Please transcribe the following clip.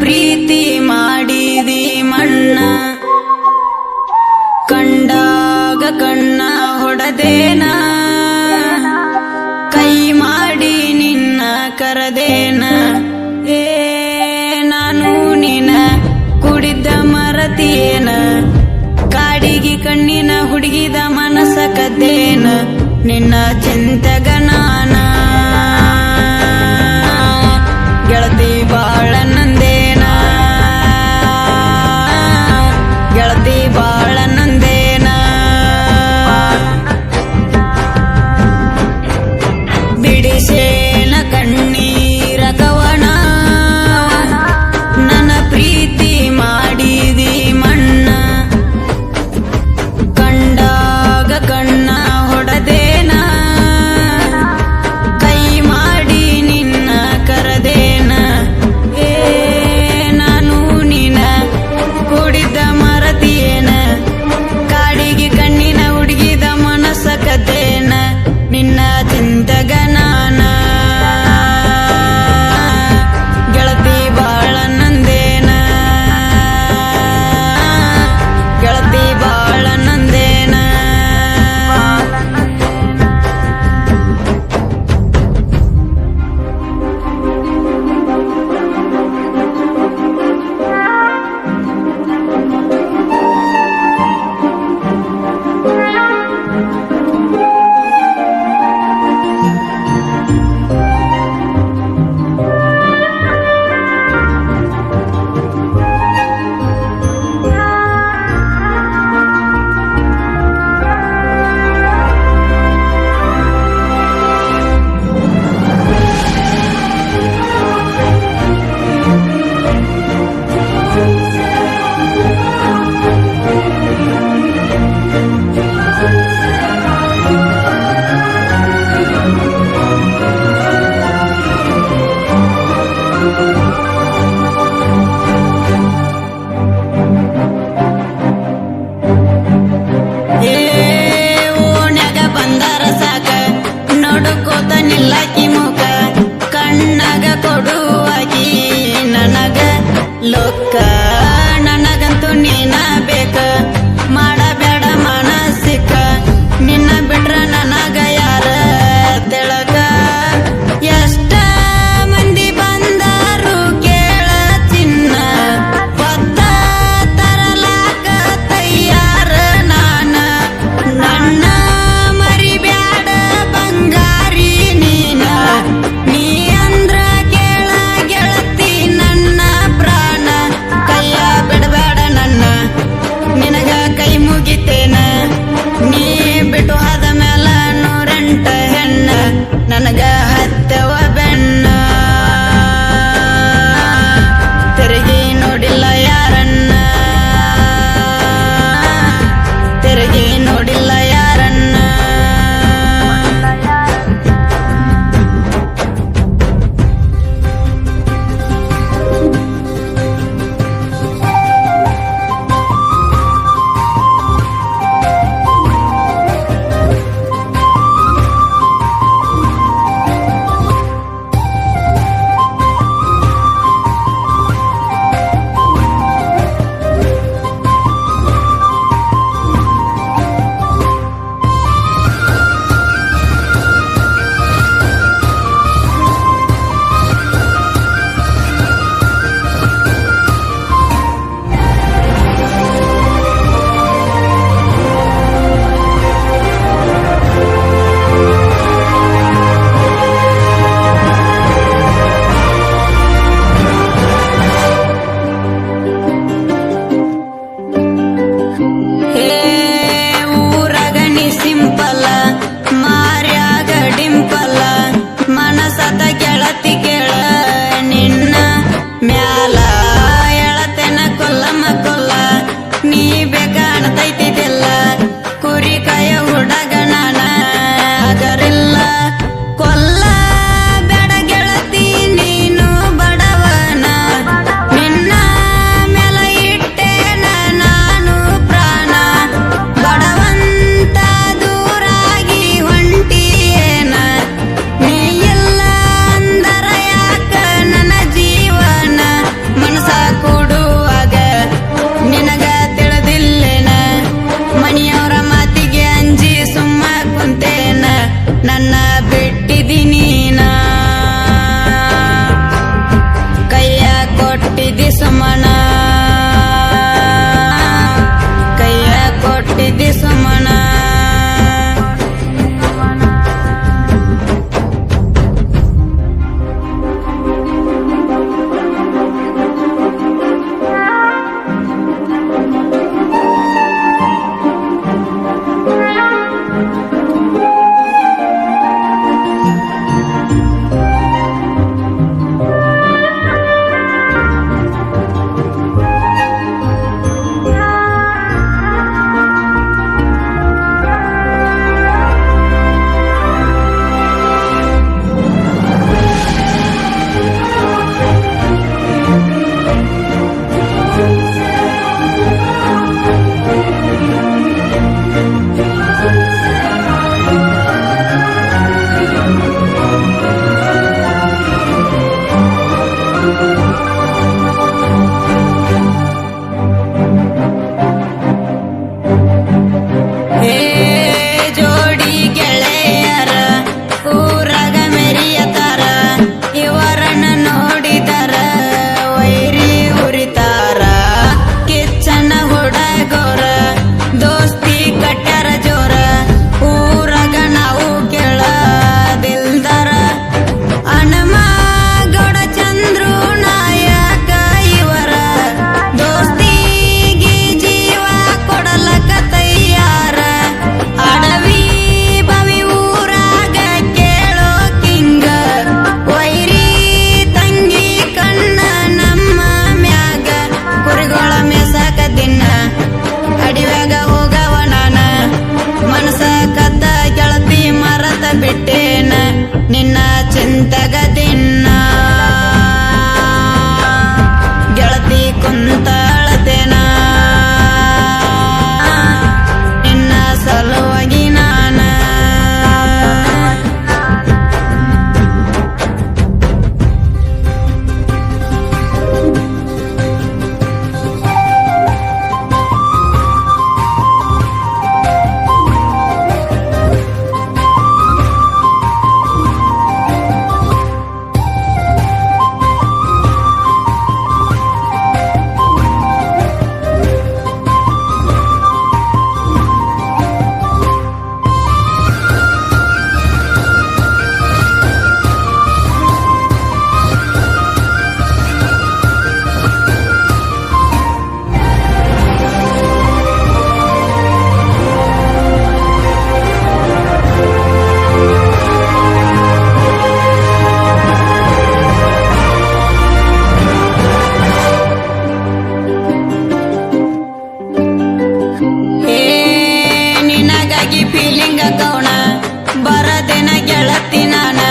ಪ್ರೀತಿ ಮಾಡಿದಿ ಮಣ್ಣ. ಕಂಡಾಗ ಕಣ್ಣ ಹೊಡೆದೇನ? ಕೈ ಮಾಡಿ ನಿನ್ನ ಕರದೇನ? ಏ, ನಾನು ನಿನ್ನ ಕುಡಿದ ಮರತಿಯೇನ? ಕಾಡಿಗೆ ಕಣ್ಣಿನ ಹುಡುಗಿದ ಮನಸ ಕದ್ದೇನ? ನಿನ್ನ ಚಿಂತಗನ latina.